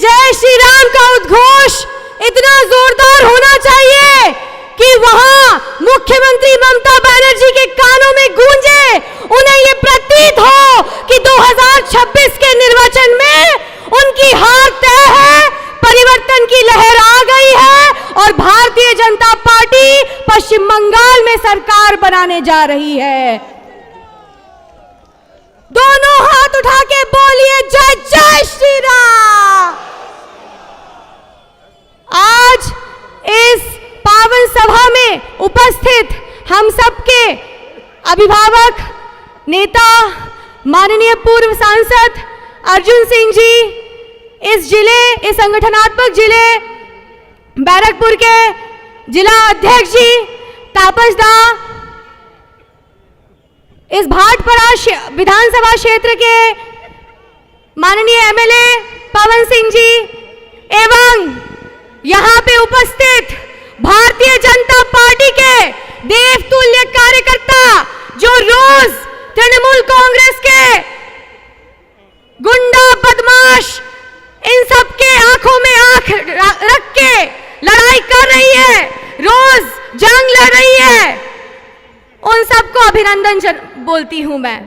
जय श्री राम का उद्घोष इतना जोरदार होना चाहिए कि वहाँ मुख्यमंत्री ममता बनर्जी के कानों में गूंजे। उन्हें ये प्रतीत हो कि 2026 के निर्वाचन में उनकी हार तय है, परिवर्तन की लहर आ गई है और भारतीय जनता पार्टी पश्चिम बंगाल में सरकार बनाने जा रही है। दोनों हाथ उठा के बोलिए जय जय श्री राम। आज इस पावन सभा में उपस्थित हम सबके अभिभावक, नेता, माननीय पूर्व सांसद अर्जुन सिंह जी, इस ज़िले, इस संगठनात्मक ज़िले, बैरकपुर के जिला अध्यक्ष जी, तापस दा, इस भाटपड़ा क्षे- विधानसभा क्षेत्र के माननीय एमएलए पवन सिंह जी, एवं यहाँ पे उपस्थित भारतीय जनता पार्टी के देवतुल्य कार्यकर्ता जो रोज तृणमूल कांग्रेस के गुंडा, बदमाश, इन सबके आँखों में आँख रख के लड़ाई कर रही है, रोज जंग लड़ रही है। उन सबको अभिनंदन बोलती हूँ मैं।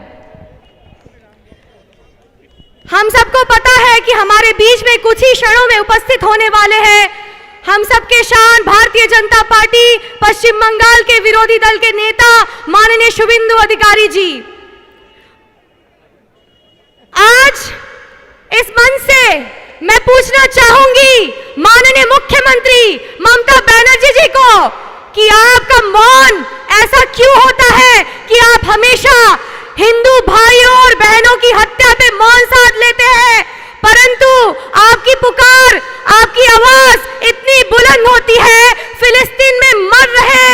हम सबको पता है कि हमारे बीच में कुछ ही क्षणों में उपस्थित होने वाले हैं हम सबके शान, भारतीय जनता पार्टी, पश्चिम बंगाल के विरोधी दल के नेता, माननीय शुभिंदु अधिकारी जी। आज, इस मंच से मैं पूछना चाहूँगी, माननीय मुख्यमंत्री ममता बनर्जी जी को, कि आपका मौन ऐसा क्यों होता है कि आप हमेशा हिंदू भाइयों और बहनों की हत्या पे मौन साध लेते हैं? परंतु आपकी पुकार आपकी आवाज़ इतनी बुलंद होती है फिलिस्तीन में मर रहे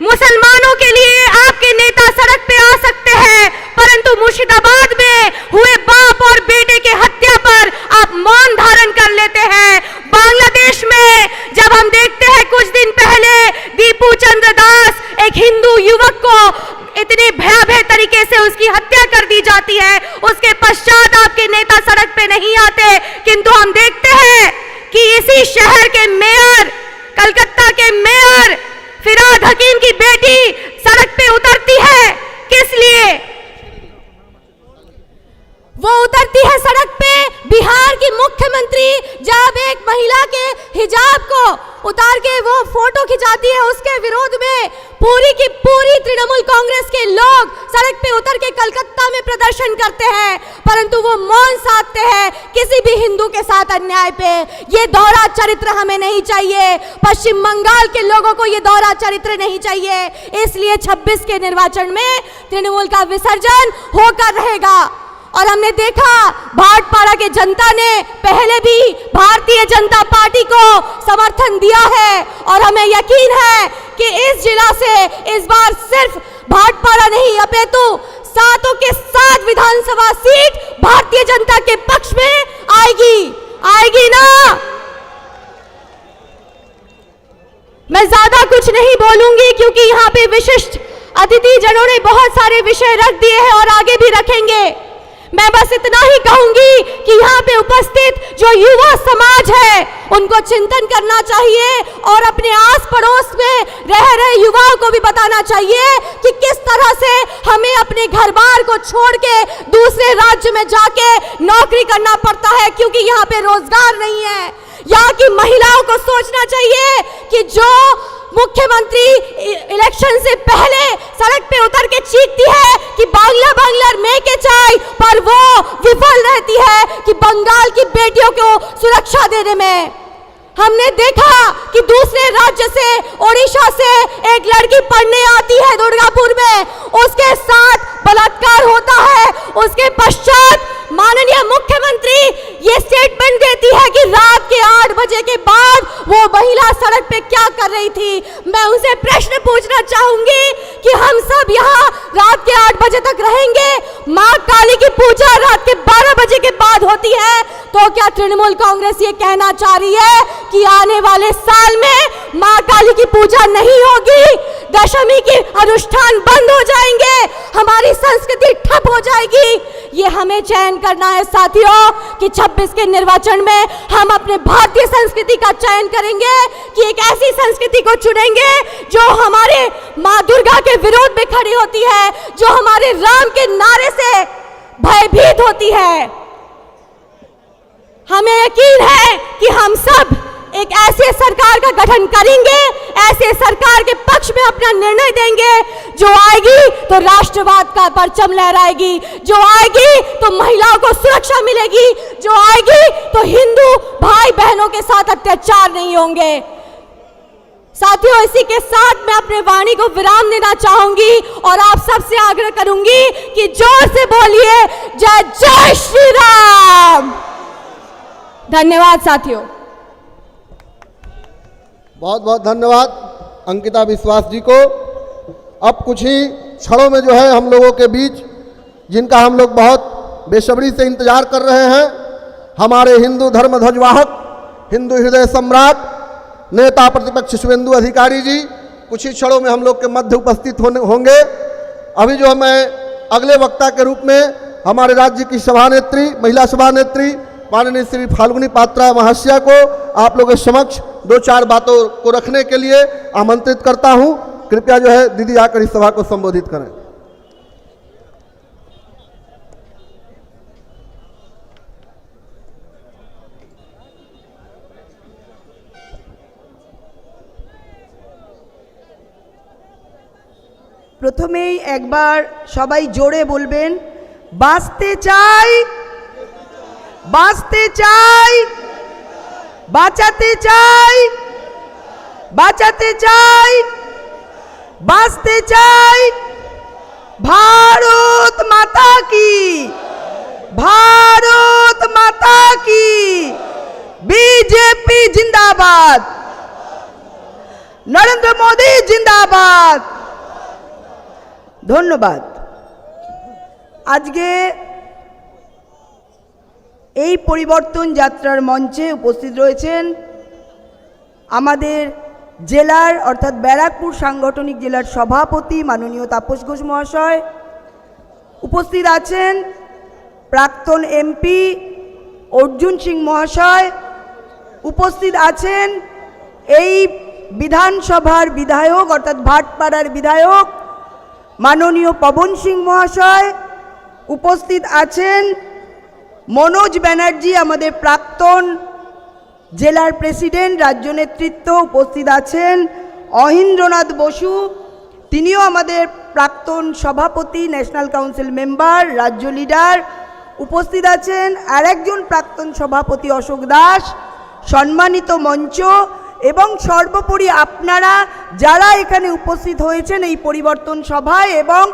मुसलमानों के लिए आपके नेता सड़क पे आ सकते हैं, परंतु मुर्शिदाबाद में हुए बाप और बेटे के हत्या पर आप मौन धारण कर लेते हैं। बांग्लादेश में जब हम देखते हैं कुछ दिन पहले दीपू चंद्र दास एक हिंदू युवक को इतने भयावह तरीके से उसकी हत्या कर दी जाती है, उसके पश्चात आपके नेता सड़क पे नहीं आते। किंतु हम देखते हैं कि इसी शहर के मेयर, कलकत्ता के मेयर फिराद हकीम की बेटी सड़क पे उतरती है। किस लिए? वो उतरती है सड़क पे। बिहार की मुख्यमंत्री जब एक महिला के हिजाब को उतार के वो फ़ोटो खिंचाती है, उसके विरोध में पूरी की पूरी तृणमूल कांग्रेस के लोग सड़क पे उतर के कलकत्ता में प्रदर्शन करते हैं, परंतु वो मौन साधते हैं किसी भी हिंदू के साथ अन्याय पे। ये दोहरा चरित्र हमें नहीं चाहिए। पश्चिम बंगाल के लोगों को ये दोहरा चरित्र नहीं चाहिए। इसलिए 26 के निर्वाचन में तृणमूल का विसर्जन होकर रहेगा। और हमने देखा, भाटपाड़ा के जनता ने पहले भी भारतीय जनता पार्टी को समर्थन दिया है। और हमें यकीन है कि इस जिला से इस बार सिर्फ़ भाटपाड़ा नहीं, अपेतु सातों के सात विधानसभा सीट भारतीय जनता के पक्ष में आएगी। आएगी ना? मैं ज़्यादा कुछ नहीं बोलूँगी, क्योंकि यहाँ पे विशिष्ट अतिथि जनों ने बहुत सारे विषय रख दिए हैं और आगे भी रखेंगे। मैं बस इतना ही कहूँगी कि यहाँ पे उपस्थित जो युवा समाज है, उनको चिंतन करना चाहिए और अपने आस पड़ोस में रह रहे युवाओं को भी बताना चाहिए कि किस तरह से हमें अपने घर बार को छोड़ के दूसरे राज्य में जाके नौकरी करना पड़ता है, क्योंकि यहाँ पे रोज़गार नहीं है। यहाँ की महिलाओं को सोचना चाहिए कि जो मुख्यमंत्री इलेक्शन से पहले सड़क पे उतर के चीखती है कि बांग्ला बांग्ला में के चाय, पर वो विफल रहती है कि बंगाल की बेटियों को सुरक्षा देने में। हमने देखा कि दूसरे राज्य से, ओडिशा से एक लड़की पढ़ने आती है दुर्गापुर में। उसके साथ बलात्कार होता है। उसके पश्चात माननीय मुख्यमंत्री ये स्टेटमेंट देती है कि रात के आठ बजे के बाद वो महिला सड़क पे क्या कर रही थी? मैं उनसे प्रश्न पूछना चाहूँगी कि हम सब यहाँ रात के आठ बजे तक रहेंगे? माँ काली की पूजा रात के बारह बजे के बाद होती है। तो क्या तृणमूल कांग्रेस ये कहना चाह रही है कि आने वाले साल में माँ काली की पूजा नहीं होगी? दशमी के अनुष्ठान बंद हो जाएँगे, हमारी संस्कृति ठप हो जाएगी। ये हमें चयन करना है साथियों कि 26 के निर्वाचन में हम अपने भारतीय संस्कृति का चयन करेंगे कि एक ऐसी संस्कृति को चुनेंगे जो हमारे माँ दुर्गा के विरोध में खड़ी होती है, जो हमारे राम के नारे से भयभीत होती है। हमें यकीन है कि हम सब एक ऐसे सरकार का गठन करेंगे, ऐसे सरकार के पक्ष में अपना निर्णय देंगे। जो आएगी तो राष्ट्रवाद का परचम लहराएगी। जो आएगी तो महिलाओं को सुरक्षा मिलेगी। जो आएगी तो हिंदू भाई बहनों के साथ अत्याचार नहीं होंगे। साथियों, इसी के साथ मैं अपने वाणी को विराम देना चाहूँगी और आप सबसे आग्रह करूँगी कि ज़ोर से बोलिए, जय जय श्री राम। धन्यवाद, साथियों। बहुत बहुत धन्यवाद अंकिता विश्वास जी को। अब कुछ ही क्षणों में जो है हम लोगों के बीच, जिनका हम लोग बहुत बेसब्री से इंतज़ार कर रहे हैं, हमारे हिंदू धर्म ध्वजवाहक, हिंदू हृदय सम्राट, नेता प्रतिपक्ष शुभेंदु अधिकारी जी, कुछ ही क्षणों में हम लोग के मध्य उपस्थित होने होंगे। अभी जो मैं अगले वक्ता के रूप में हमारे राज्य की सभानेत्री, महिला सभानेत्री माननीय श्री फाल्गुनी पात्रा महाशया को आप लोगों के समक्ष दो चार बातों को रखने के लिए आमंत्रित करता हूं कृपया जो है दीदी आकर इस सभा को संबोधित करें প্রথমেই একবার সবাই জোরে বলবেন বাঁচতে চাই বাঁচতে চাই, বাঁচাতে চাই বাঁচাতে চাই, বাঁচতে চাই। ভারত মাতা কি? ভারত মাতা কি? বিজেপি জিন্দাবাদ। নরেন্দ্র মোদী জিন্দাবাদ। ধন্যবাদ। আজকে এই পরিবর্তন যাত্রার মঞ্চে উপস্থিত রয়েছেন আমাদের জেলার, অর্থাৎ ব্যারাকপুর সাংগঠনিক জেলার সভাপতি মাননীয় তাপস ঘোষ মহাশয়। উপস্থিত আছেন প্রাক্তন এমপি অর্জুন সিং মহাশয়। উপস্থিত আছেন এই বিধানসভার বিধায়ক, অর্থাৎ ভাটপাড়ার বিধায়ক মাননীয় পবন সিং মহাশয়। উপস্থিত আছেন মনোজ ব্যানার্জি, আমাদের প্রাক্তন জেলার প্রেসিডেন্ট, রাজ্য নেতৃত্ব উপস্থিত আছেন, অহিন্দ্রনাথ বসু, তিনিও আমাদের প্রাক্তন সভাপতি, ন্যাশনাল কাউন্সিল মেম্বার, রাজ্য লিডার উপস্থিত আছেন আর একজন প্রাক্তন সভাপতি অশোক দাস, সম্মানিত মঞ্চ এবং সর্বোপরি আপনারা যারা এখানে উপস্থিত হয়েছেন এই পরিবর্তন সভায় এবং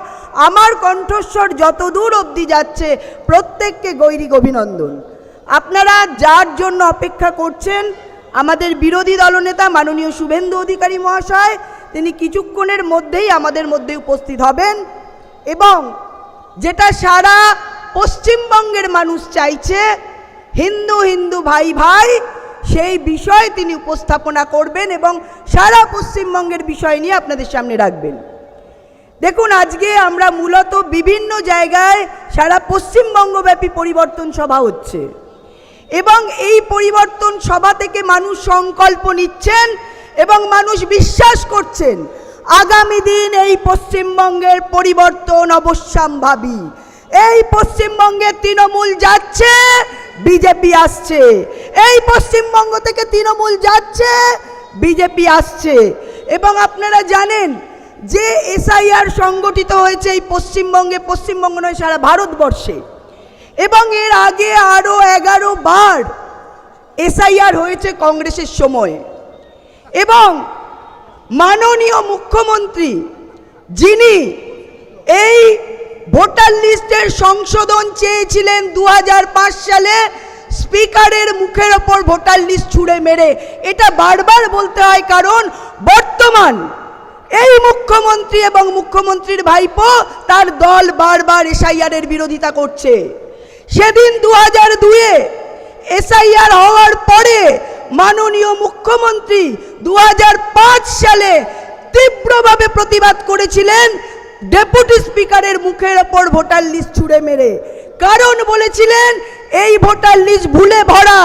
আমার কণ্ঠস্বর যত দূর অবধি যাচ্ছে, প্রত্যেককে গৈরিক অভিনন্দন। আপনারা যার জন্য অপেক্ষা করছেন, আমাদের বিরোধী দলনেতা মাননীয় শুভেন্দু অধিকারী মহাশয়, তিনি কিছুক্ষণের মধ্যেই আমাদের মধ্যে উপস্থিত হবেন এবং যেটা সারা পশ্চিমবঙ্গের মানুষ চাইছে, হিন্দু হিন্দু ভাই ভাই সেই বিষয় তিনি উপস্থাপনা করবেন এবং সারা পশ্চিমবঙ্গের বিষয় নিয়ে আপনাদের সামনে রাখবেন। দেখুন, আজকে আমরা মূলত বিভিন্ন জায়গায় সারা পশ্চিমবঙ্গব্যাপী পরিবর্তন সভা হচ্ছে এবং এই পরিবর্তন সভা থেকে মানুষ সংকল্প নিচ্ছেন এবং মানুষ বিশ্বাস করছেন, আগামী দিন এই পশ্চিমবঙ্গের পরিবর্তন অবশ্যম্ভাবী। এই পশ্চিমবঙ্গের তৃণমূল যাচ্ছে বিজেপি আসছে। এই পশ্চিমবঙ্গ থেকে তৃণমূল যাচ্ছে, বিজেপি আসছে। এবং আপনারা জানেন যে এসআইআর সংগঠিত হয়েছে এই পশ্চিমবঙ্গে, পশ্চিমবঙ্গ নয়, সারা ভারতবর্ষে। এবং এর আগে আরও এগারো বার এসআইআর হয়েছে কংগ্রেসের সময়ে। এবং মাননীয় মুখ্যমন্ত্রী যিনি এই ভোটার লিস্টের সংশোধন চেয়েছিলেন দু হাজার পাঁচ সালে। স্পিকারের মুখের ওপর ভোটার লিস্ট ছুঁড়ে মেরে। এটা বারবার বলতে হয় কারণ বর্তমান এই মুখ্যমন্ত্রী এবং মুখ্যমন্ত্রীর ভাইপো তার দল বারবার এসআইআরের বিরোধিতা করছে। সেদিন দু হাজার দুয়ে এসআইআর হওয়ার পরে মাননীয় মুখ্যমন্ত্রী দু হাজার পাঁচ সালে তীব্রভাবে প্রতিবাদ করেছিলেন ডেপুটি স্পিকারের মুখের ওপর ভোটার লিস্ট ছুঁড়ে মেরে। কারণ বলেছিলেন, এই ভোটার লিস্ট ভুলে ভরা।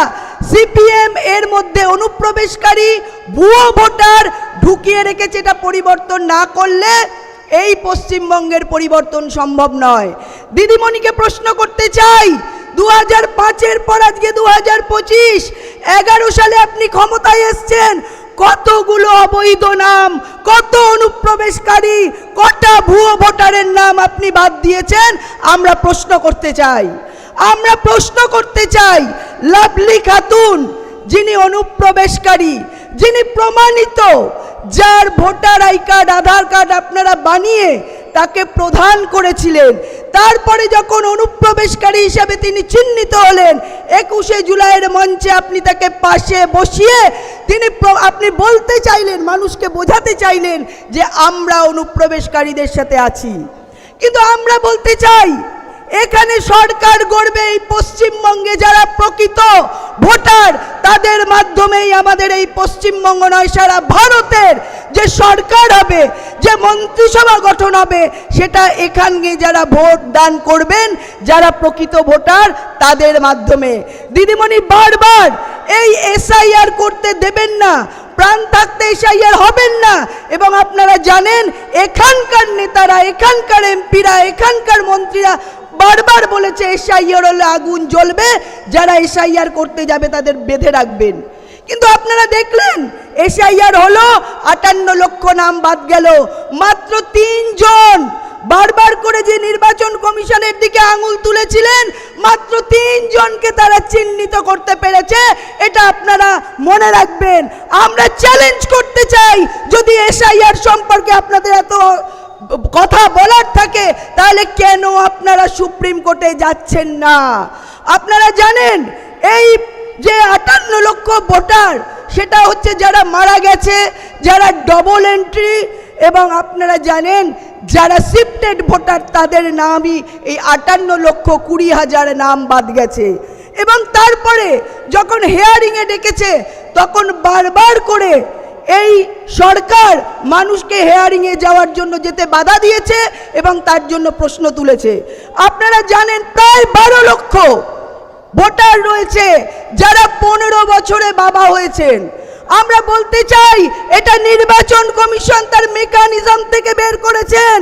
সিপিএম এর মধ্যে অনুপ্রবেশকারী ভুয়ো ভোটার ঢুকিয়ে রেখেছে এটা পরিবর্তন না করলে এই পশ্চিমবঙ্গের পরিবর্তন সম্ভব নয়। দিদিমণিকে প্রশ্ন করতে চাই দু হাজার পাঁচের পর আজকে দু হাজার পঁচিশ, এগারো সালে আপনি ক্ষমতায় এসছেন কতগুলো অবৈধ নাম, কত অনুপ্রবেশকারী, কটা ভুয়ো ভোটারের নাম আপনি বাদ দিয়েছেন? আমরা প্রশ্ন করতে চাই। আমরা প্রশ্ন করতে চাই, লাভলি খাতুন, যিনি অনুপ্রবেশকারী, যিনি প্রমাণিত, যার voter I card, Aadhaar card আপনারা বানিয়ে তাকে প্রধান করেছিলেন। তারপরে যখন অনুপ্রবেশকারী হিসাবে তিনি চিহ্নিত হলেন, একুশে জুলাইয়ের মঞ্চে আপনি তাকে পাশে বসিয়ে তিনি আপনি বলতে চাইলেন, মানুষকে বোঝাতে চাইলেন যে আমরা অনুপ্রবেশকারীদের সাথে আছি। কিন্তু আমরা বলতে চাই, এখানে সরকার গড়বে এই পশ্চিমবঙ্গে যারা প্রকৃত ভোটার, তাদের মাধ্যমেই আমাদের এই পশ্চিমবঙ্গ নয়, সারা ভারতের যে সরকার হবে, যে মন্ত্রিসভা গঠন হবে, সেটা এখানে যারা ভোট দান করবেন, যারা প্রকৃত ভোটার, তাদের মাধ্যমে। দিদিমণি বারবার এই এসআইআর করতে দেবেন না, প্রাণ থাকতে এসআইআর হবেন না, এবং আপনারা জানেন, এখানকার নেতারা, এখানকার এমপিরা, এখানকার মন্ত্রীরা বারবার বলেছে, এসআইআর হলে আগুন জ্বলবে, যারা এসআইআর করতে যাবে তাদের বেঁধে রাখবেন। কিন্তু আপনারা দেখলেন, এসআইআর হলো আটান্ন লক্ষ নাম বাদ গেল। মাত্র তিনজন বারবার করে যে নির্বাচন কমিশনের দিকে আঙুল তুলেছিলেন, মাত্র তিনজনকে তারা চিহ্নিত করতে পেরেছে, এটা আপনারা মনে রাখবেন। আমরা চ্যালেঞ্জ করতে চাই, যদি এসআইআর সম্পর্কে আপনাদের এত কথা বলার থাকে, তাহলে কেন আপনারা সুপ্রিম কোর্টে যাচ্ছেন না? আপনারা জানেন, এই যে আটান্ন লক্ষ ভোটার, সেটা হচ্ছে যারা মারা গেছে, যারা ডবল এন্ট্রি এবং আপনারা জানেন, যারা শিফটেড ভোটার, তাদের নামই এই আটান্ন লক্ষ কুড়ি হাজার নাম বাদ গেছে। এবং তারপরে যখন হেয়ারিংয়ে ডেকেছে, তখন বারবার করে এই সরকার মানুষকে হেয়ারিংয়ে যাওয়ার জন্য যেতে বাধা দিয়েছে, এবং তার জন্য প্রশ্ন তুলেছে। আপনারা জানেন, প্রায় বারো লক্ষ ভোটার রয়েছে, যারা পনেরো বছরে বাবা হয়েছেন। আমরা বলতে চাই, এটা নির্বাচন কমিশন তার মেকানিজম থেকে বের করেছেন।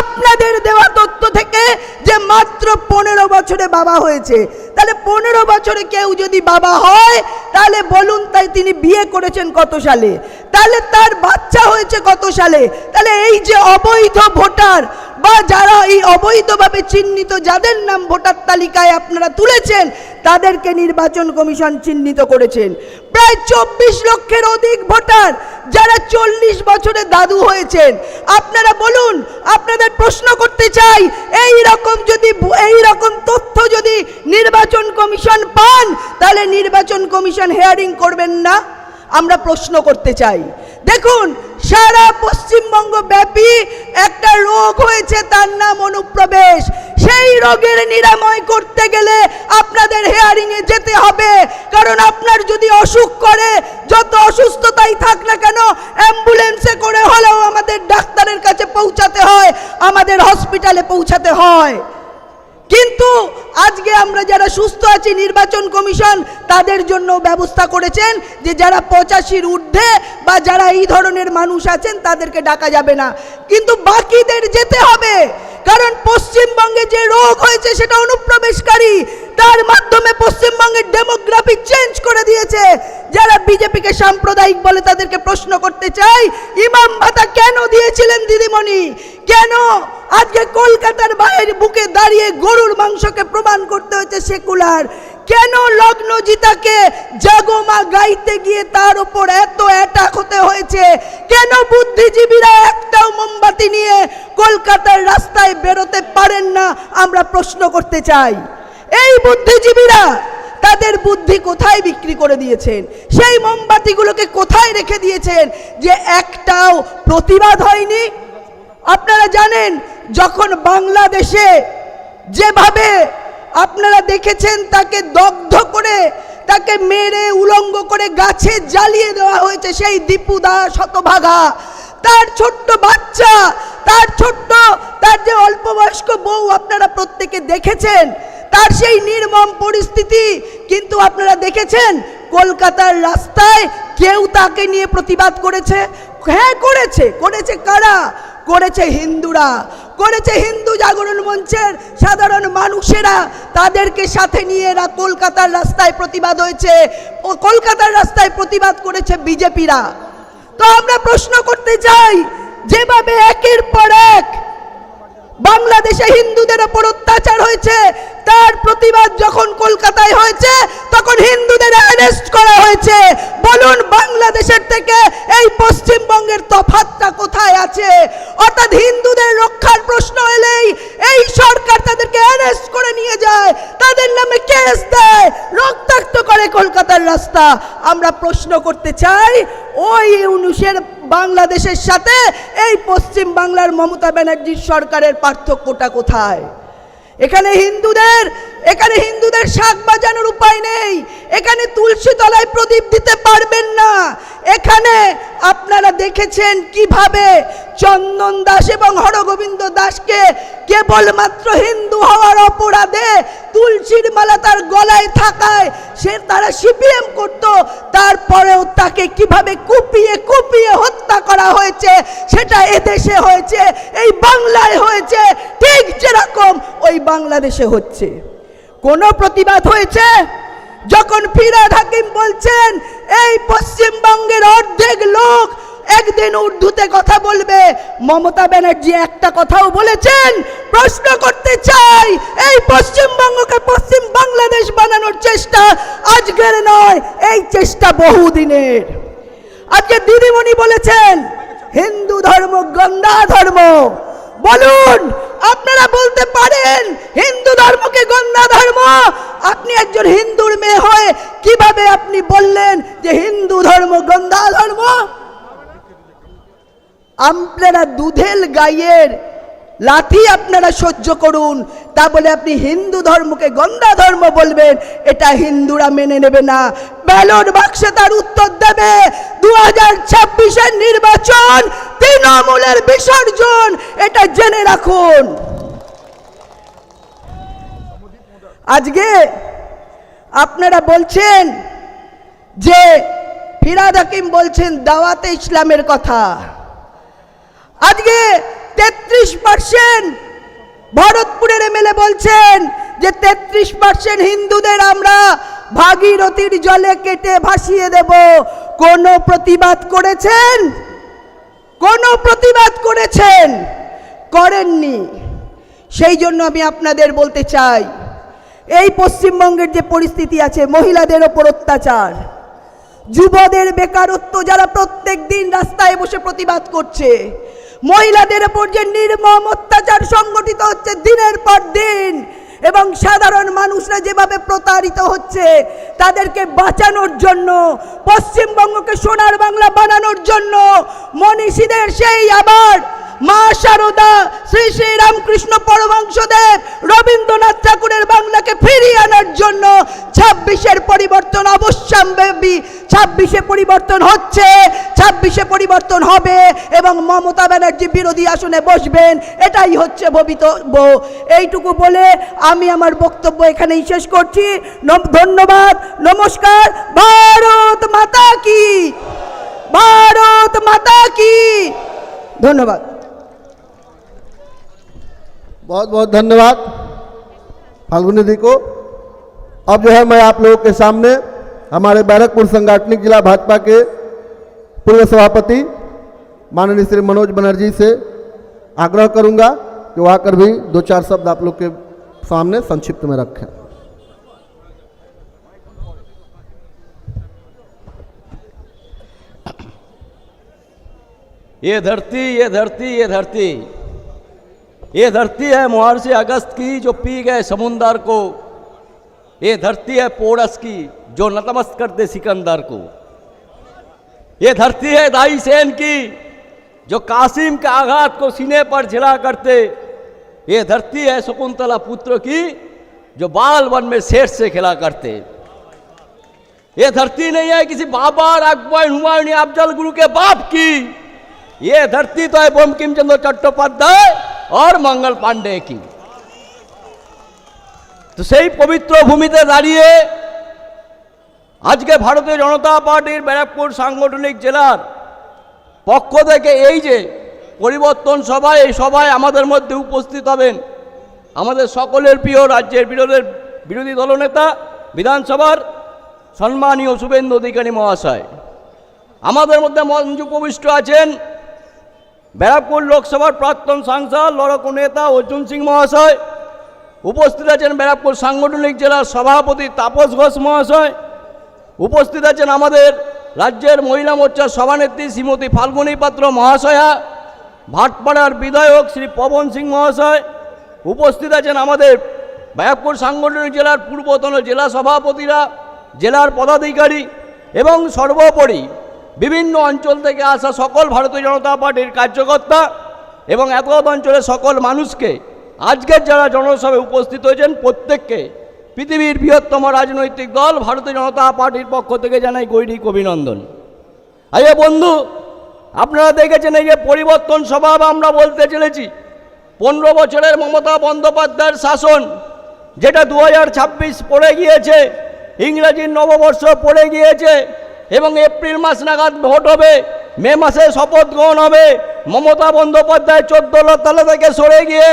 আপনাদের দেওয়া তথ্য থেকে যে মাত্র পনেরো বছরে বাবা হয়েছে। তাহলে পনেরো বছরে কেউ যদি বাবা হয়, তাহলে বলুন তাই তিনি বিয়ে করেছেন কত সালে? তাহলে তার বাচ্চা হয়েছে কত সালে? তাহলে এই যে অবৈধ ভোটার, বা যারা এই অবৈধভাবে চিহ্নিত যাদের নাম ভোটার তালিকায় আপনারা তুলেছেন তাদেরকে নির্বাচন কমিশন চিহ্নিত করেছেন। প্রায় চব্বিশ লক্ষের অধিক ভোটার যারা চল্লিশ বছরে দাদু হয়েছেন। আপনারা বলুন, আপনাদের প্রশ্ন করতে চাই, এই রকম যদি এই রকম তথ্য যদি নির্বাচন কমিশন পান, তাহলে নির্বাচন কমিশন হেয়ারিং করবেন না। আমরা প্রশ্ন করতে চাই। দেখুন সারা পশ্চিমবঙ্গ ব্যাপী একটা রোগ হয়েছে, তার নাম অনুপ্রবেশ। সেই রোগের নিরাময় করতে গেলে আপনাদের হেয়ারিং এ যেতে হবে। কারণ আপনার যদি অসুখ করে, যত অসুস্থতাই থাক না কেন, অ্যাম্বুলেন্সে করে হলেও আমাদের ডাক্তারের কাছে পৌঁছাতে হয়, আমাদের হসপিটালে পৌঁছাতে হয়। কিন্তু আজকে আমরা যারা সুস্থ আছি, নির্বাচন কমিশন তাদের জন্য ব্যবস্থা করেছেন যে যারা পঁচাশির ঊর্ধ্বে বা যারা এই ধরনের মানুষ আছেন তাদেরকে ডাকা যাবে না। কিন্তু বাকিদের যেতে হবে। কারণ পশ্চিমবঙ্গে যে রোগ হয়েছে সেটা অনুপ্রবেশকারী তার মাধ্যমে পশ্চিমবঙ্গের ডেমোগ্রাফি চেঞ্জ করে দিয়েছে। যারা বিজেপিকে সাম্প্রদায়িক বলে তাদেরকে প্রশ্ন করতে চাই, ইমাম ভাতা কেন দিয়েছিলেন দিদিমণি? কেন আজকে কলকাতার বাইরে বুকে দাঁড়িয়ে গরুর মাংসকে প্রমাণ করতে হচ্ছে সেকুলার? কেন লগ্ন জিতাকে জাগোমা গাইতে গিয়ে তার উপর এত অ্যাটাক হতে হয়েছে? কেন বুদ্ধিজীবীরা একটাও মোমবাতি নিয়ে কলকাতার রাস্তায় বেরোতে পারেন না? আমরা প্রশ্ন করতে চাই। এই বুদ্ধিজীবীরা তাদের বুদ্ধি কোথায় বিক্রি করে দিয়েছেন? সেই মোমবাতিগুলোকে কোথায় রেখে দিয়েছেন? যে একটাও প্রতিবাদ হয়নি? আপনারা জানেন, যখন বাংলাদেশে যেভাবে আপনারা দেখেছেন তাকে দগ্ধ করে, তাকে মেরে উলঙ্গ করে গাছে জ্বালিয়ে দেওয়া হয়েছে সেই দীপুদা শতভাগা। তার ছোট্ট বাচ্চা, তার ছোট্ট, তার যে অল্প বয়স্ক বউ আপনারা প্রত্যেকে দেখেছেন তার সেই নির্মম পরিস্থিতি। কিন্তু আপনারা দেখেছেন, কলকাতার রাস্তায় কেউ তাকে নিয়ে প্রতিবাদ করেছে? হ্যাঁ করেছে। করেছে কারা? করেছে হিন্দুরা। করেছে হিন্দু জাগরণ মঞ্চের সাধারণ মানুষেরা। তাদেরকে সাথে নিয়ে এরা কলকাতার রাস্তায় প্রতিবাদ হয়েছে। ও কলকাতার রাস্তায় প্রতিবাদ করেছে বিজেপিরা। তো আমরা প্রশ্ন করতে চাই, যেভাবে একের পর এক বাংলাদেশে হিন্দুদের ওপর অত্যাচার হয়েছে, তার প্রতিবাদ যখন কলকাতায় হয়েছে, তখন হিন্দুদের অ্যারেস্ট করা হয়েছে। বলুন, বাংলাদেশের থেকে এই পশ্চিমবঙ্গের তফাতটা কোথায় আছে? অর্থাৎ হিন্দুদের রক্ষার প্রশ্ন এলেই এই সরকার তাদেরকে অ্যারেস্ট করে নিয়ে যায়। তাদের নামে কেস দেয়। রক্তাক্ত করে কলকাতার রাস্তা। আমরা প্রশ্ন করতে চাই, ওই ইউনুসের বাংলাদেশের সাথে, এই পশ্চিম বাংলার মমতা ব্যানার্জির সরকারের পার্থক্যটা কোথায়? এখানে হিন্দুদের এখানে হিন্দুদের শাক বাজানোর উপায় নেই। এখানে তুলসী তলায় প্রদীপ দিতে পারবেন না। এখানে আপনারা দেখেছেন কীভাবে চন্দন দাস এবং হরগোবিন্দ দাসকে কেবলমাত্র হিন্দু হওয়ার অপরাধে তুলসীর মালা তার গলায় থাকায় সে তারা সিপিএম করত, তারপরেও তাকে কীভাবে কুপিয়ে কুপিয়ে হত্যা করা হয়েছে, সেটা এদেশে হয়েছে, এই বাংলায় হয়েছে, ঠিক যেরকম ওই বাংলাদেশে হচ্ছে। কোনো প্রতিবাদ হয়েছে? যখন ফিরাদ হাকিম বলছেন, এই পশ্চিমবঙ্গের অর্ধেক লোক একদিন উর্দুতে কথা বলবে। মমতা ব্যানার্জি একটা কথাও বলেছেন, প্রশ্ন করতে চাই, এই পশ্চিমবঙ্গকে পশ্চিম বাংলাদেশ বানানোর চেষ্টা আজকের নয়, এই চেষ্টা বহুদিনের। আজকে দিদিমণি বলেছেন, হিন্দু ধর্ম, গঙ্গা ধর্ম। বলুন, আপনারা বলতে পারেন, হিন্দু ধর্মকে গঙ্গা ধর্ম? আপনি একজন হিন্দুর মেয়ে হয়ে কীভাবে আপনি বললেন যে হিন্দু ধর্ম, গঙ্গা ধর্ম? আপনারা দুধেল গাইয়ের লাথি আপনারা সহ্য করুন। তা বলে আপনি হিন্দু ধর্মকে গঙ্গা ধর্ম বলবেন, এটা হিন্দুরা মেনে নেবে না। ব্যালট বাক্সে তার উত্তর দেবে দু হাজার ছাব্বিশের নির্বাচন তৃণমূলের বিসর্জন, এটা জেনে রাখুন। আজকে আপনারা বলছেন যে ফিরাদ হাকিম বলছেন দাওয়াতে ইসলামের কথা। আজকে তেত্রিশ পার্সেন্ট ভরতপুরের এমএলএ বলছেন যে তেত্রিশ পার্সেন্ট হিন্দুদের আমরা ভাগীরথীর জলে কেটে ভাসিয়ে দেব। কোন প্রতিবাদ করেছেন? কোন প্রতিবাদ করেছেন? করেননি। সেই জন্য আমি আপনাদের বলতে চাই, এই পশ্চিমবঙ্গের যে পরিস্থিতি আছে, মহিলাদের ওপর অত্যাচার, যুবদের বেকারত্ব যারা প্রত্যেক দিন রাস্তায় বসে প্রতিবাদ করছে মহিলাদের উপর যে নির্মম অত্যাচার সংগঠিত হচ্ছে দিনের পর দিন, এবং সাধারণ মানুষরা যেভাবে প্রতারিত হচ্ছে, তাদেরকে বাঁচানোর জন্য, পশ্চিমবঙ্গকে সোনার বাংলা বানানোর জন্য, মনীষীদের সেই আবার মা শারদা শ্রী শ্রী রামকৃষ্ণ পরমহংসদেব রবীন্দ্রনাথ ঠাকুরের বাংলাকে ফিরিয়ে আনার জন্য ছাব্বিশের পরিবর্তন অবশ্যম্ভাবী। ছাব্বিশে পরিবর্তন হচ্ছে, ছাব্বিশে পরিবর্তন হবে এবং মমতা ব্যানার্জি বিরোধী আসনে বসবেন। এটাই হচ্ছে ভবিতব্য এইটুকু বলে আমি আমার বক্তব্য এখানেই শেষ করছি। ধন্যবাদ, নমস্কার, ভারত মাতা কি? ভারত মাতা কি? ধন্যবাদ। बहुत बहुत धन्यवाद फाल्गुनी दी को। अब जो है मैं आप लोगों के सामने हमारे बैरकपुर संगठनिक जिला भाजपा के पूर्व सभापति माननीय श्री मनोज बनर्जी से आग्रह करूँगा कि वो आकर भी दो चार शब्द आप लोग के सामने संक्षिप्त में रखें। ये धरती ये धरती ये धरती। ये धरती है मुहर्षि अगस्त की, जो पी गए समुंदर को। ये धरती है पोरस की, जो नतमस्त कर दे सिकंदर को। ये धरती है दाई सेन की, जो कासिम के आघात को सीने पर झिला करते। ये धरती है शकुंतला पुत्र की, जो बाल वन में शेर से खिला करते। ये धरती नहीं है किसी बाबर अकबर हुमायूं अफजल गुरु के बाप की। ये धरती तो है बंकिम चंद्र चट्टोपाध्याय। और मंगल पांडे की তো সেই পবিত্র ভূমিতে দাঁড়িয়ে আজকে ভারতীয় জনতা পার্টির ব্যারাকপুর সাংগঠনিক জেলার পক্ষ থেকে এই যে পরিবর্তন সভায় এই সভায় আমাদের মধ্যে উপস্থিত হবেন আমাদের সকলের প্রিয় রাজ্যের বিরোধের বিরোধী দলনেতা বিধানসভার সম্মানীয় শুভেন্দু অধিকারী মহাশয় আমাদের মধ্যে মঞ্চ উপবিষ্ট আছেন ব্যারাকপুর লোকসভার প্রাক্তন সাংসদ, লড়কু নেতা অর্জুন সিং মহাশয়, উপস্থিত আছেন ব্যারাকপুর সাংগঠনিক জেলার সভাপতি তাপস ঘোষ মহাশয়, উপস্থিত আছেন আমাদের রাজ্যের মহিলা মোর্চার সভানেত্রী শ্রীমতী ফাল্গুনী পাত্র মহাশয়া, ভাটপাড়ার বিধায়ক শ্রী পবন সিং মহাশয়, উপস্থিত আছেন আমাদের ব্যারাকপুর সাংগঠনিক জেলার পূর্বতন জেলা সভাপতিরা, জেলার পদাধিকারী এবং সর্বোপরি বিভিন্ন অঞ্চল থেকে আসা সকল ভারতীয় জনতা পার্টির কার্যকর্তা এবং এত অঞ্চলের সকল মানুষকে আজকের যারা জনসভায় উপস্থিত হয়েছেন প্রত্যেককে পৃথিবীর বৃহত্তম রাজনৈতিক দল ভারতীয় জনতা পার্টির পক্ষ থেকে জানাই গৈরিক অভিনন্দন। আরে বন্ধু, আপনারা দেখেছেন এই যে পরিবর্তন স্বভাব আমরা বলতে চলেছি। পনেরো বছরের মমতা বন্দ্যোপাধ্যায়ের শাসন, যেটা দু হাজার ছাব্বিশ পড়ে গিয়েছে, ইংরেজির নববর্ষ পড়ে গিয়েছে এবং এপ্রিল মাস নাগাদ ভোট হবে। মে মাসে শপথ গ্রহণ হবে। মমতা বন্দ্যোপাধ্যায় চোদ্দ তলা থেকে সরে গিয়ে,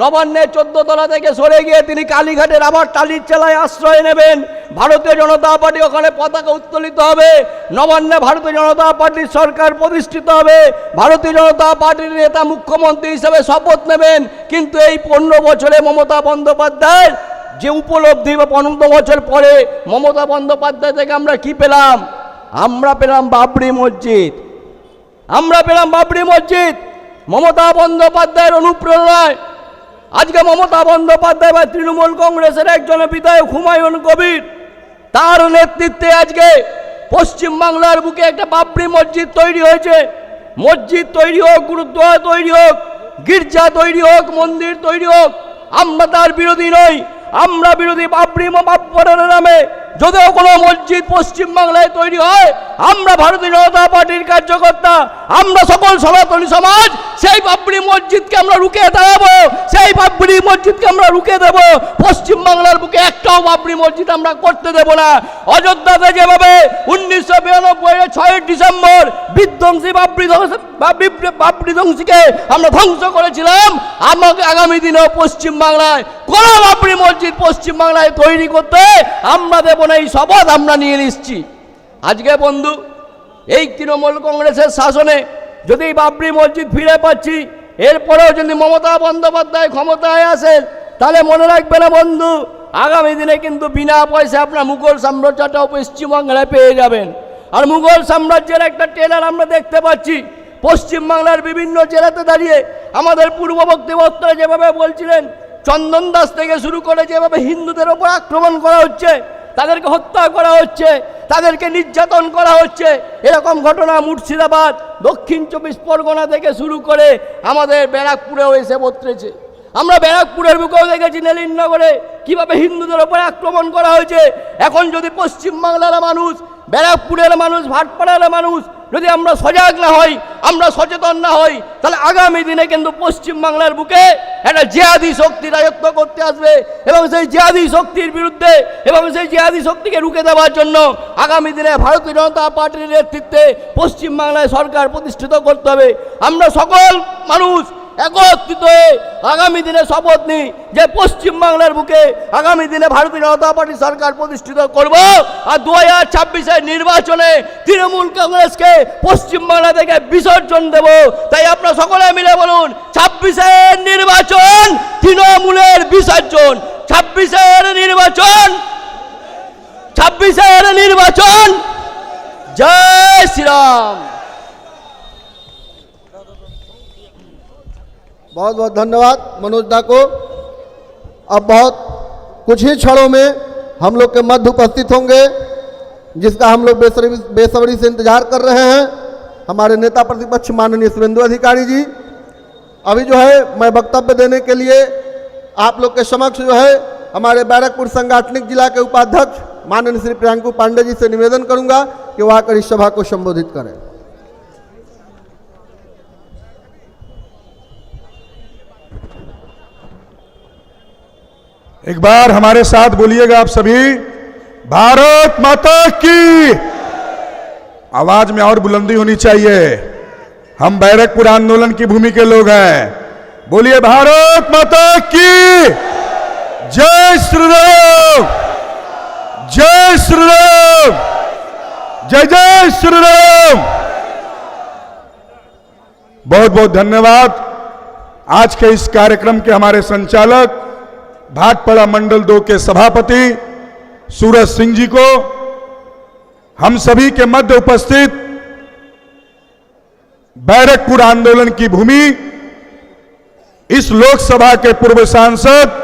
নবান্নের তলা থেকে সরে গিয়ে তিনি কালীঘাটের আবার টালির চেলায় আশ্রয় নেবেন। ভারতীয় জনতা পার্টি ওখানে পতাকা উত্তোলিত হবে। নবান্নে ভারতীয় জনতা পার্টির সরকার প্রতিষ্ঠিত হবে। ভারতীয় জনতা পার্টির নেতা মুখ্যমন্ত্রী হিসেবে শপথ নেবেন। কিন্তু এই পনেরো বছরে মমতা বন্দ্যোপাধ্যায়ের যে উপলব্ধি বা পনেরো বছর পরে মমতা বন্দ্যোপাধ্যায় থেকে আমরা কি পেলাম? আমরা পেলাম বাবরি মসজিদ। আমরা পেলাম বাবরি মসজিদ। মমতা বন্দ্যোপাধ্যায়ের অনুপ্রেরণায়। আজকে মমতা বন্দ্যোপাধ্যায় বা তৃণমূল কংগ্রেসের একজন বিধায়ক হুমায়ুন কবির, তার নেতৃত্বে আজকে পশ্চিমবাংলার বুকে একটা বাবরি মসজিদ তৈরি হয়েছে। মসজিদ তৈরি হোক, গুরুদ্বার তৈরি হোক, গির্জা তৈরি হোক, মন্দির তৈরি হোক, আমরা তার বিরোধী নই। আমরা বিরোধী বাবরি নামে যদিও কোনো মসজিদ পশ্চিমবাংলায় তৈরি হয়, আমরা ভারতীয় জনতা পার্টির কার্যকর্তা, আমরা সকল সনাতনী সমাজ, সেই বাবরি মসজিদকে আমরা রুখে দাঁড়াবো, সেই বাবরি মসজিদকে আমরা রুখে দেব। পশ্চিমবাংলার বুকে একটাও বাবরি মসজিদ আমরা করতে দেব না। অযোধ্যাতে যেভাবে উনিশশো বিরানব্বই ছয় ডিসেম্বর বিধ্বংসী বাবরি ধ্বংস বাবরি- বাবরি ধ্বংসীকে আমরা ধ্বংস করেছিলাম, আমাকে আগামী দিনেও পশ্চিমবাংলায় কোনো বাবরি মসজিদ পশ্চিমবাংলায় তৈরি করতে আমরা দেব না এই শপথ আমরা নিয়ে নিচ্ছি আজকে বন্ধু, এই তৃণমূল কংগ্রেসের শাসনে যদি বাবরি মসজিদ ফিরে পাচ্ছি, এরপরেও যদি মমতা বন্দ্যোপাধ্যায় ক্ষমতায় আসেন তাহলে মনে রাখবে না বন্ধু, আগামী দিনে কিন্তু বিনা পয়সা আপনার মুঘল সাম্রাজ্যটাও পশ্চিমবাংলায় পেয়ে যাবেন। আর মুঘল সাম্রাজ্যের একটা ট্রেলার আমরা দেখতে পাচ্ছি, পশ্চিমবাংলার বিভিন্ন জেলাতে দাঁড়িয়ে আমাদের পূর্ববর্তী বক্তারা যেভাবে বলছিলেন, চন্দন দাস থেকে শুরু করে যেভাবে হিন্দুদের ওপর আক্রমণ করা হচ্ছে তাদেরকে হত্যা করা হচ্ছে, তাদেরকে নির্যাতন করা হচ্ছে। এরকম ঘটনা মুর্শিদাবাদ দক্ষিণ চব্বিশ পরগনা থেকে শুরু করে আমাদের ব্যারাকপুরেও এসে বত্রেছে আমরা ব্যারাকপুরের বুকেও দেখেছি নেলিনগরে কীভাবে হিন্দুদের ওপরে আক্রমণ করা হয়েছে। এখন যদি পশ্চিমবাংলার মানুষ, ব্যারাকপুরের মানুষ, ভাটপাড়ার মানুষ যদি আমরা সজাগ না হই, আমরা সচেতন না হই, তাহলে আগামী দিনে কিন্তু পশ্চিমবাংলার বুকে একটা জেহাদি শক্তি রাজত্ব করতে আসবে এবং সেই জেহাদি শক্তির বিরুদ্ধে এবং সেই জেহাদি শক্তিকে রুখে দেওয়ার জন্য আগামী দিনে ভারতীয় জনতা পার্টির নেতৃত্বে পশ্চিমবাংলায় সরকার প্রতিষ্ঠিত করতে হবে। আমরা সকল মানুষ একত্রিত হয়ে আগামী দিনে শপথ নিই যে পশ্চিমবাংলার বুকে আগামী দিনে ভারতীয় জনতা পার্টি সরকার প্রতিষ্ঠিত করব। আর দু হাজার ছাব্বিশের নির্বাচনে তৃণমূল কংগ্রেসকে পশ্চিমবাংলা থেকে বিসর্জন দেব। তাই আপনারা সকলে মিলে বলুন, ছাব্বিশের নির্বাচন তৃণমূলের বিসর্জন। ছাব্বিশের নির্বাচন ছাব্বিশের নির্বাচন। জয় শ্রীরাম। बहुत बहुत धन्यवाद मनोज दा को। अब बहुत कुछ ही क्षणों में हम लोग के मध्य उपस्थित होंगे, जिसका हम लोग बेसब्री बेसब्री से इंतज़ार कर रहे हैं। हमारे नेता प्रतिपक्ष माननीय शुभेंदु अधिकारी जी, अभी जो है मैं वक्तव्य देने के लिए आप लोग के समक्ष जो है हमारे बैरकपुर सांगठनिक जिला के उपाध्यक्ष माननीय श्री प्रियंकु पांडे जी से निवेदन करूँगा कि वह आकर इस सभा को संबोधित करें। एक बार हमारे साथ बोलिएगा आप सभी, भारत माता की आवाज़ में और बुलंदी होनी चाहिए। हम बैरकपुर आंदोलन की भूमि के लोग हैं। बोलिए, भारत माता की जय श्री राम जय श्री राम जय जय श्री राम बहुत बहुत धन्यवाद। आज के इस कार्यक्रम के हमारे संचालक भाटपड़ा मंडल दो के सभापति सूरज सिंह जी को, हम सभी के मध्य उपस्थित बैरकपुर आंदोलन की भूमि, इस लोकसभा के पूर्व सांसद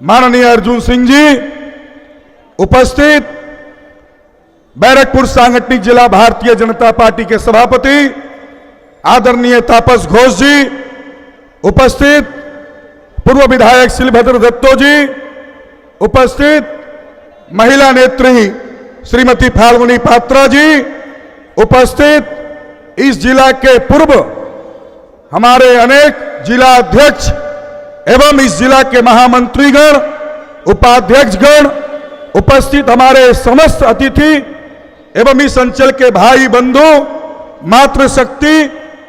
माननीय अर्जुन सिंह जी, उपस्थित बैरकपुर सांगठनिक जिला भारतीय जनता पार्टी के सभापति आदरणीय तापस घोष जी, उपस्थित पूर्व विधायक श्रीभद्र दत्तो जी, उपस्थित महिला नेत्री श्रीमती फाल्गुनी पात्रा जी, उपस्थित इस जिला के पूर्व हमारे अनेक जिला अध्यक्ष एवं इस जिला के महामंत्रीगण, उपाध्यक्षगण, उपस्थित हमारे समस्त अतिथि एवं इस अंचल के भाई बंधु, मातृशक्ति,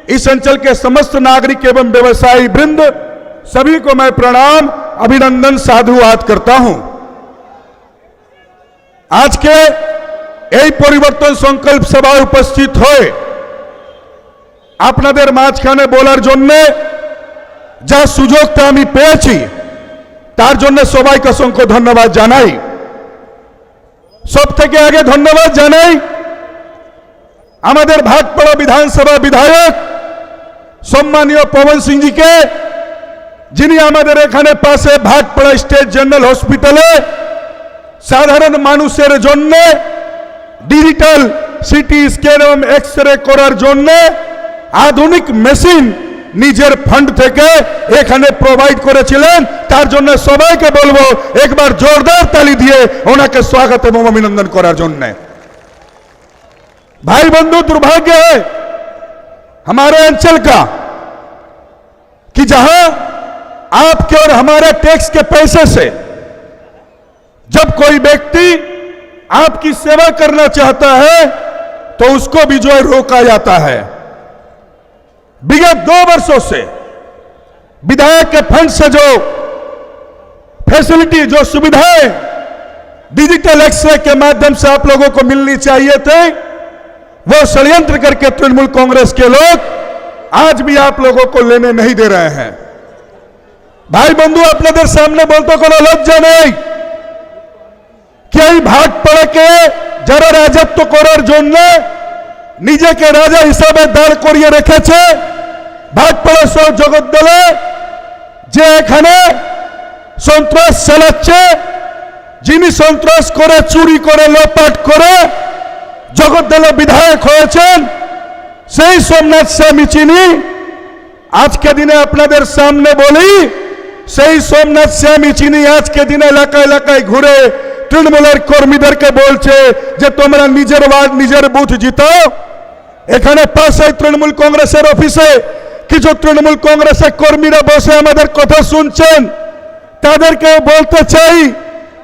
इस अंचल के समस्त नागरिक एवं व्यवसायी वृंद सभी को मैं प्रणाम अभिनंदन साधुवाद करता हूं আজকে এই পরিবর্তন সংকল্প সভায় উপস্থিত হয়ে আপনাদের মাঝখানে বলার জন্য যা সুযোগটা আমি পেয়েছি তার জন্য সবাইকে অসংখ্য ধন্যবাদ জানাই সব থেকে আগে ধন্যবাদ জানাই আমাদের ভাটপাড়া বিধানসভা বিধায়ক সম্মানীয় পবন সিংজিকে যিনি আমাদের এখানে পাশে ভাটপাড়া স্টেট জেনারেল হসপিটালে সাধারণ মানুষের জন্য ডিজিটাল সিটি স্ক্যান এবং এক্স রে করার জন্য আধুনিক মেশিন নিজের ফান্ড থেকে এখানে প্রোভাইড করেছিলেন তার জন্য সবাইকে বলবো একবার জোরদার তালি দিয়ে ওনাকে স্বাগত এবং অভিনন্দন করার জন্য भाई बंधु दुर्भाग्य है हमारे अंचल का कि जहां आपके और हमारे टैक्स के पैसे से जब कोई व्यक्ति आपकी सेवा करना चाहता है तो उसको भी जो है रोका जाता है। विगत दो वर्षों से विधायक के फंड से जो फैसिलिटी, जो सुविधाएँ डिजिटल एक्सरे के माध्यम से आप लोगों को मिलनी चाहिए थे, वो षड्यंत्र करके तृणमूल कांग्रेस के लोग आज भी आप लोगों को लेने नहीं दे रहे हैं। ভাই বন্ধু, আপনাদের সামনে বলতে কোনো লজ্জা নেই। কি এই ভাগ পড়াকে যারা রাজত্ব করার জন্য নিজেকে রাজা হিসাবে দাঁড় করিয়ে রেখেছে, ভাগ পড়া সহ জগদ্দলে যে এখানে সন্ত্রাস চালাচ্ছে, যিনি সন্ত্রাস করে, চুরি করে, লোপাট করে জগদ্দলে বিধায়ক হয়েছেন, সেই সোমনাথ স্বামী চিনি। আজকে দিনে আপনাদের সামনে বলি সেই সোমনাথ স্বামী চিনি আজকে দিনে এলাকা এলাকায় ঘুরে তৃণমূলের কর্মীদেরকে বলছে যে তোমরা নিজের ওয়ার্ড, নিজের বুথ জিতাও এখানে পাশে তৃণমূল কংগ্রেসের অফিসে কিছু তৃণমূল কংগ্রেসের কর্মীরা বসে আমাদের কথা শুনছেন। তাদেরকে বলতে চাই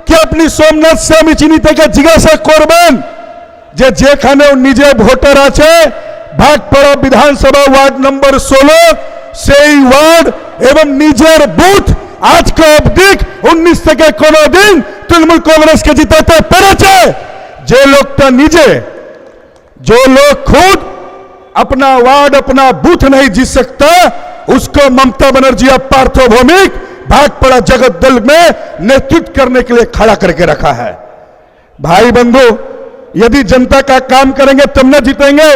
কি আপনি সোমনাথ স্বামী চিনি থেকে জিজ্ঞাসা করবেন যে যেখানেও নিজে ভোটার আছে ভাটপাড়া বিধানসভা ওয়ার্ড নম্বর ষোলো সেই ওয়ার্ড এবং নিজের বুথ আজকে অবধি উনিশ থেকে কোনো দিন তৃণমূল কংগ্রেসকে জিতাতে পেরেছে যে লোকটা নিজে जो लोग खुद अपना वार्ड अपना बूथ नहीं जीत सकता उसको ममता बनर्जी अब पार्थोभौमिक भागपड़ा जगत दल में नेतृत्व करने के लिए खड़ा करके रखा है भाई बंधु यदि जनता का काम करेंगे तब न जीतेंगे